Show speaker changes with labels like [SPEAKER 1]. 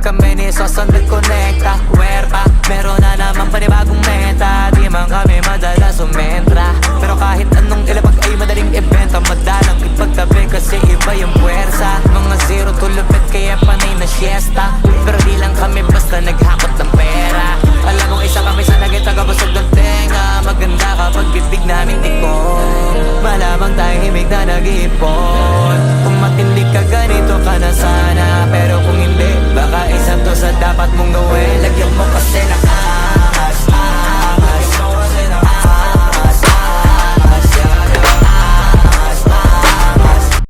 [SPEAKER 1] Kami ni Sosandet Connecta. Huerta Meron na naman panibagong meta. Di man kami madalas sumentra. Pero kahit anong ilapag ay madaling ibenta Madalang ipagtabi kasi iba yung puwersa. Mga zero to lupit kaya panay na siesta. Pero di lang kami basta naghakot ng pera. Alam mong isa kami sa naging tagabusog ng tenga. Maganda kapag bibig namin tikong Malamang tahimik na nag-iipon. Gawin Lagyan mo kasi ng